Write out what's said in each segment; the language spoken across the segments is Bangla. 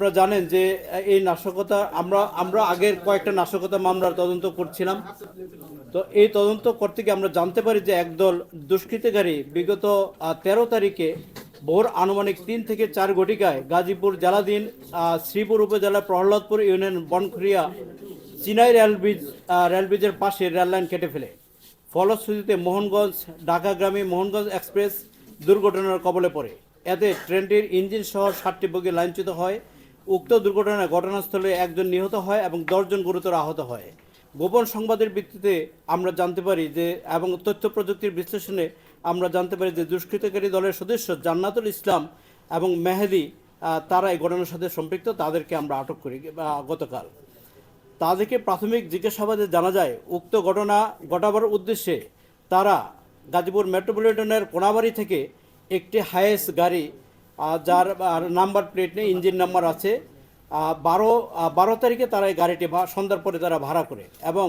আপনারা জানেন যে এই নাশকতা, আমরা আমরা আগের কয়েকটা নাশকতা মামলার তদন্ত করছিলাম। তো এই তদন্ত করতে গিয়ে আমরা জানতে পারি যে একদল দুষ্কৃতিকারী বিগত তেরো তারিখে ভোর আনুমানিক তিন থেকে চার ঘটিকায় গাজীপুর জেলাধীন শ্রীপুর উপজেলা Prahladpur union Bankhuria Chinai rail bridge রেলব্রিজের পাশে রেললাইন কেটে ফেলে। ফলশ্রুতিতে মোহনগঞ্জ ঢাকাগামী মোহনগঞ্জ এক্সপ্রেস দুর্ঘটনার কবলে পড়ে। এতে ট্রেনটির ইঞ্জিন সহ ষাটটি বগি লাইনচ্যুত হয়। উক্ত দুর্ঘটনায় ঘটনাস্থলে একজন নিহত হয় এবং দশজন গুরুতর আহত হয়। গোপন সংবাদের ভিত্তিতে আমরা জানতে পারি যে, এবং তথ্য প্রযুক্তির বিশ্লেষণে আমরা জানতে পারি যে, দুষ্কৃতকারী দলের সদস্য জান্নাতুল ইসলাম এবং মেহেদি তারা এই ঘটনার সাথে সম্পৃক্ত, তাদেরকে আমরা আটক করি গতকাল। তাদেরকে প্রাথমিক জিজ্ঞাসাবাদে জানা যায়, উক্ত ঘটনা ঘটাবার উদ্দেশ্যে তারা গাজীপুর মেট্রোপলিটনের কোনাবাড়ি থেকে একটি হায়েস গাড়ি যার নাম্বার প্লেট নেই, ইঞ্জিন নাম্বার আছে। বারো বারো তারিখে তারা এই গাড়িটি সন্ধ্যার পরে তারা ভাড়া করে এবং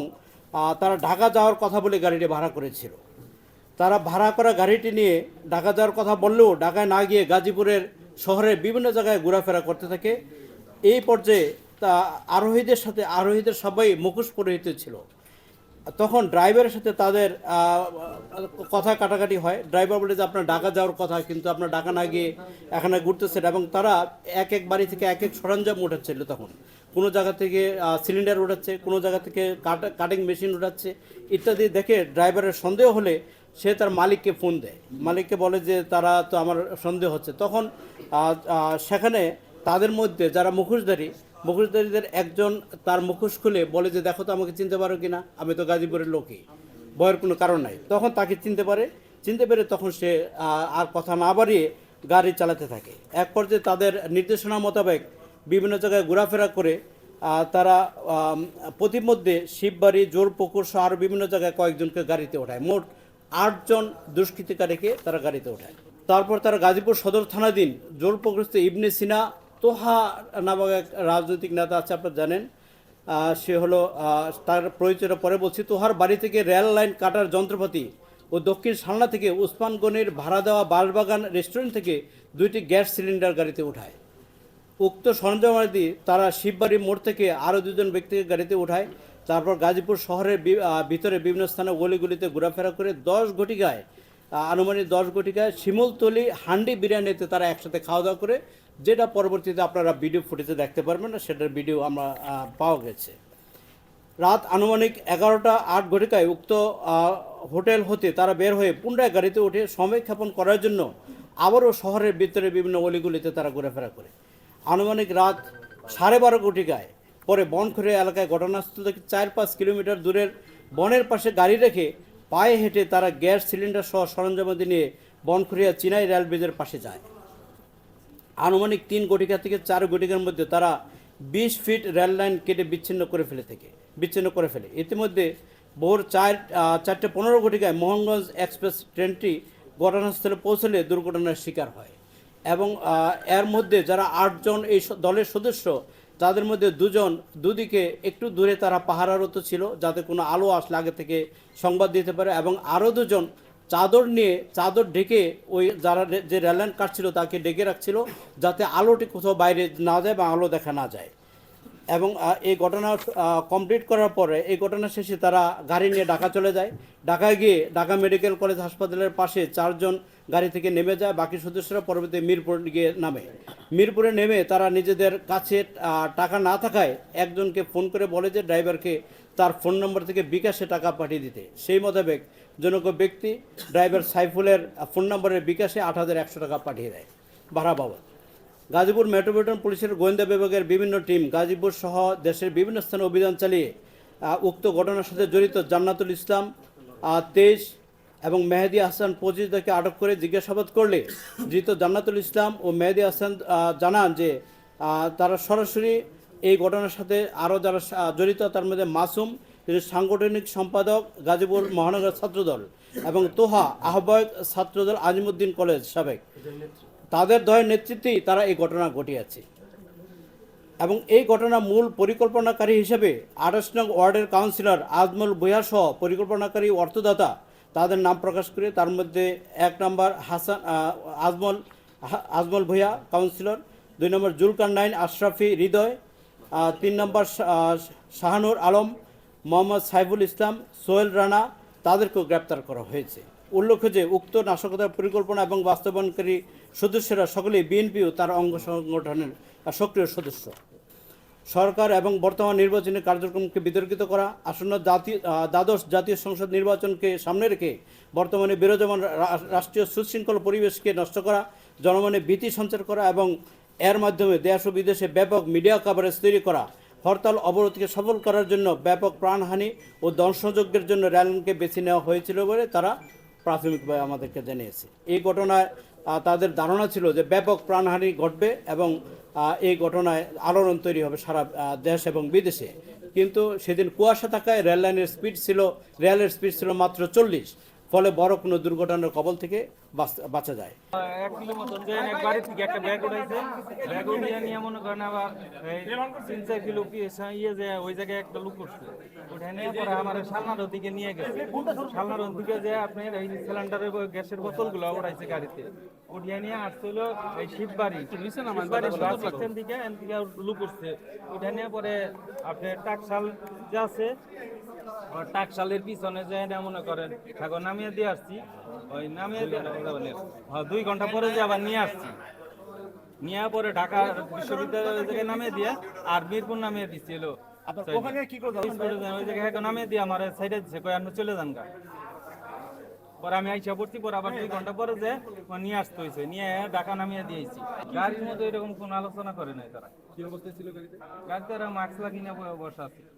তারা ঢাকা যাওয়ার কথা বলে গাড়িটি ভাড়া করেছিল। তারা ভাড়া করা গাড়িটি নিয়ে ঢাকা যাওয়ার কথা বললেও ঢাকায় না গিয়ে গাজীপুরের শহরের বিভিন্ন জায়গায় ঘোরাফেরা করতে থাকে। এই পর্যায়ে তা আরোহীদের সাথে, আরোহীদের সবাই মুখোশ পরিহিত ছিল। তখন ড্রাইভারের সাথে তাদের কথা কাটাকাটি হয়। ড্রাইভার বলে যে আপনার ঢাকা যাওয়ার কথা, কিন্তু আপনার ঢাকা না গিয়ে এখানে ঘুরতেছেন এবং তারা এক এক বাড়ি থেকে এক এক সরঞ্জাম উঠাচ্ছিল তখন। কোনো জায়গা থেকে সিলিন্ডার উঠাচ্ছে, কোনো জায়গা থেকে কাটিং মেশিন উঠাচ্ছে ইত্যাদি দেখে ড্রাইভারের সন্দেহ হলে সে তার মালিককে ফোন দেয়। মালিককে বলে যে, তারা তো আমার সন্দেহ হচ্ছে। তখন সেখানে তাদের মধ্যে যারা মুখোশধারী, মুখোশধারীদের একজন তার মুখোশ খুলে বলে যে, দেখো তো আমাকে চিনতে পারো কিনা? আমি তো গাজীপুরের লোকই। ভয়ের কোনো কারণ নাই। তখন তাকে চিনতে পারে। চিনতে পেরে তখন সে আর কথা না বাড়িয়ে গাড়ি চালাতে থাকে। এক পর্যায়ে তাদের নির্দেশনা মোতাবেক বিভিন্ন জায়গায় ঘোরাফেরা করে তারা প্রতিমধ্যে শিববাড়ি জোরপুকুর সহ আরও বিভিন্ন জায়গায় কয়েকজনকে গাড়িতে ওঠায়। মোট আটজন দুষ্কৃতিকারীকে তারা গাড়িতে ওঠায়। তারপর তারা গাজীপুর সদর থানাধীন জোরপুকুরস্থ ইবনে সিনা তোহা নামক এক রাজনৈতিক নেতা আছে, আপনারা জানেন। সে হলো তার পরিচয়টা পরে বলছি, তোহার বাড়ি থেকে রেল লাইন কাটার যন্ত্রপাতি ও দক্ষিণ সালনা থেকে উসমান গনির ভাড়া দেওয়া বাঁশবাগান রেস্টুরেন্ট থেকে দুইটি গ্যাস সিলিন্ডার গাড়িতে উঠায়। উক্ত সরঞ্জামাদি তারা শিববাড়ি মোড় থেকে আরও দুজন ব্যক্তিকে গাড়িতে উঠায়। তারপর গাজীপুর শহরের ভিতরে বিভিন্ন স্থানে গলিগুলিতে ঘোরাফেরা করে দশ ঘটিকায় আনুমানিক দশ ঘটিকায় শিমুলতলি হান্ডি বিরিয়ানিতে তারা একসাথে খাওয়া দাওয়া করে যেটা পরবর্তীতে আপনারা ভিডিও ফুটেজে দেখতে পারবেন সেটার ভিডিও আমরা পাওয়া গেছে। রাত আনুমানিক এগারোটা আট ঘটিকায় উক্ত হোটেল হতে তারা বের হয়ে পুনরায় গাড়িতে উঠে সময় ক্ষেপণ করার জন্য আবারও শহরের ভিতরে বিভিন্ন অলিগুলিতে তারা ঘোরাফেরা করে। আনুমানিক রাত সাড়ে বারো ঘটিকায় পরে বনখড়ে এলাকায় ঘটনাস্থল থেকে চার পাঁচ কিলোমিটার দূরের বনের পাশে গাড়ি রেখে পায়ে হেঁটে তারা গ্যাস সিলিন্ডার সহ সরঞ্জামাদি নিয়ে বনখড়িয়া চিনাই রেল ব্রিজের পাশে যায়। আনুমানিক তিন ঘটিকা থেকে চার ঘটিকার মধ্যে তারা বিশ ফিট রেল লাইন কেটে বিচ্ছিন্ন করে ফেলে থেকে, বিচ্ছিন্ন করে ফেলে। ইতিমধ্যে ভোর চার চারটে পনেরো ঘটিকায় মোহনগঞ্জ এক্সপ্রেস ট্রেনটি ঘটনাস্থলে পৌঁছলে দুর্ঘটনার শিকার হয় এবং এর মধ্যে যারা আটজন এই দলের সদস্য, তাদের মধ্যে দুজন, দুদিকে একটু দূরে তারা পাহারারত ছিল যাতে কোনো আলো আসলে আগে থেকে সংবাদ দিতে পারে এবং আরও দুজন চাদর নিয়ে, চাদর ঢেকে ওই যারা যে রেললাইন কাটছিল তাকে ডেকে রাখছিল যাতে আলোটি কোথাও বাইরে না যায় বা আলো দেখা না যায়। এবং এই ঘটনা কমপ্লিট করার পরে এই ঘটনা শেষে তারা গাড়ি নিয়ে ঢাকা চলে যায়। ঢাকায় গিয়ে ঢাকা মেডিকেল কলেজ হাসপাতালের পাশে চারজন গাড়ি থেকে নেমে যায়, বাকি সদস্যরা পরবর্তী মিরপুর গিয়ে নামে। মিরপুরে নেমে তারা নিজেদের কাছে টাকা না থাকায় একজনকে ফোন করে বলে যে, ড্রাইভারকে তার ফোন নম্বর থেকে বিকাশে টাকা পাঠিয়ে দিতে। সেই মোতাবেক জনক ব্যক্তি ড্রাইভার সাইফুলের ফোন নম্বরের বিকাশে আট হাজার একশো টাকা পাঠিয়ে দেয় ভাড়া বাবদ। গাজীপুর মেট্রোপলিটন পুলিশের গোয়েন্দা বিভাগের বিভিন্ন টিম গাজীপুর সহ দেশের বিভিন্ন স্থানে অভিযান চালিয়ে উক্ত ঘটনার সাথে জড়িত জান্নাতুল ইসলাম তেইশ এবং মেহেদি হাসান পঁচিশকে আটক করে জিজ্ঞাসাবাদ করলে ধৃত জান্নাতুল ইসলাম ও মেহেদি হাসান জানান যে তারা সরাসরি এই ঘটনার সাথে আরও যারা জড়িত, তার মধ্যে মাসুম, তিনি সাংগঠনিক সম্পাদক, গাজীপুর মহানগর ছাত্রদল এবং তোহা আহ্বায়ক ছাত্রদল আজিমুদ্দিন কলেজ সাবেক। তাদের দয়ের নেতৃত্বেই তারা এই ঘটনা ঘটিয়েছে এবং এই ঘটনা মূল পরিকল্পনাকারী হিসেবে আঠাশ নং ওয়ার্ডের কাউন্সিলর আজমল ভূয়া সহ পরিকল্পনাকারী অর্থদাতা তাদের নাম প্রকাশ করে তার মধ্যে এক নম্বর হাসান আজমল আজমল ভূয়া কাউন্সিলর। দুই নম্বর জুলকার নাইন, আশরাফি হৃদয়। তিন নম্বর শাহানুর আলম, মোহাম্মদ সাইফুল ইসলাম, সোহেল রানা, তাদেরকেও গ্রেপ্তার করা হয়েছে। উল্লেখ্য যে, উক্ত নাশকতার পরিকল্পনা এবং বাস্তবায়নকারী সদস্যরা সকলেই বিএনপিও তার অঙ্গ সংগঠনের সক্রিয় সদস্য। সরকার এবং বর্তমান নির্বাচনী কার্যক্রমকে বিতর্কিত করা, আসন্ন জাতীয় দ্বাদশ জাতীয় সংসদ নির্বাচনকে সামনে রেখে বর্তমানে বিরাজমান রাষ্ট্রীয় সুশৃঙ্খল পরিবেশকে নষ্ট করা, জনমনে ভীতি সঞ্চার করা এবং এর মাধ্যমে দেশ ও বিদেশে ব্যাপক মিডিয়া কভারেজ তৈরি করা, হরতাল অবরোধকে সফল করার জন্য ব্যাপক প্রাণহানি ও দর্শনযজ্ঞের জন্য র্যালিকে বেছে নেওয়া হয়েছিল বলে তারা প্রাথমিকভাবে আমাদেরকে জানিয়েছে। এই ঘটনায় তাদের ধারণা ছিল যে ব্যাপক প্রাণহানি ঘটবে এবং এই ঘটনায় আলোড়ন তৈরি হবে সারা দেশ এবং বিদেশে। কিন্তু সেদিন কুয়াশা থাকায় রেল লাইনের স্পিড ছিল, রেলের স্পিড ছিল মাত্র চল্লিশ। ফলে বড় কোনো দুর্ঘটনার কবল থেকে বাঁচ- বাঁচা যায়। এক কিলো মতন। যে এক বাড়ি থেকে একটা ব্যাগ উঠাইছে ব্যাগ উঠিয়ে নিয়ে মনে করেন আবার তিন চার কিলো ইয়ে যে ওই জায়গায় একটা লুক করছে উঠে নিয়ে পরে আমার শালনার দিকে নিয়ে গেছে। শালনার দিকে যে আপনার এই সিলিন্ডারের গ্যাসের বোতলগুলো উঠাইছে গাড়িতে। উঠিয়ে নিয়ে আসছিল এই শিববাড়ি। স্ট্যান্ড দিকে এন লুক করছে উঠে নিয়ে পরে আপনার টাকশাল যে আছে টাকশালের পিছনে যে এটা মনে করেন ঠাকুর নামিয়ে দিয়ে আসছি। ওই নামিয়ে দিয়ে হ্যাঁ, দুই ঘণ্টা পরে যে আবার নিয়ে আসছি। নিয়ে পরে ঢাকা বিশ্ববিদ্যালয়ের জায়গায় নামিয়ে দিয়ে আর মিরপুর নামিয়ে দিচ্ছিল ওখানে কি নামিয়ে দিয়ে আমার সাইডে দিচ্ছে কই আপনি চলে যান গা। পরে আমি আইসা পড়ছি পরে আবার দুই ঘণ্টা পরে যে নিয়ে আসতে হয়েছে নিয়ে ঢাকা নামিয়ে দিয়েছি গাড়ির মধ্যে এরকম কোনো আলোচনা করে নাই তারা। কি অবস্থা ছিল গাড়িতে? গাড়িতে মাস্ক লাগিয়ে বসে আছে।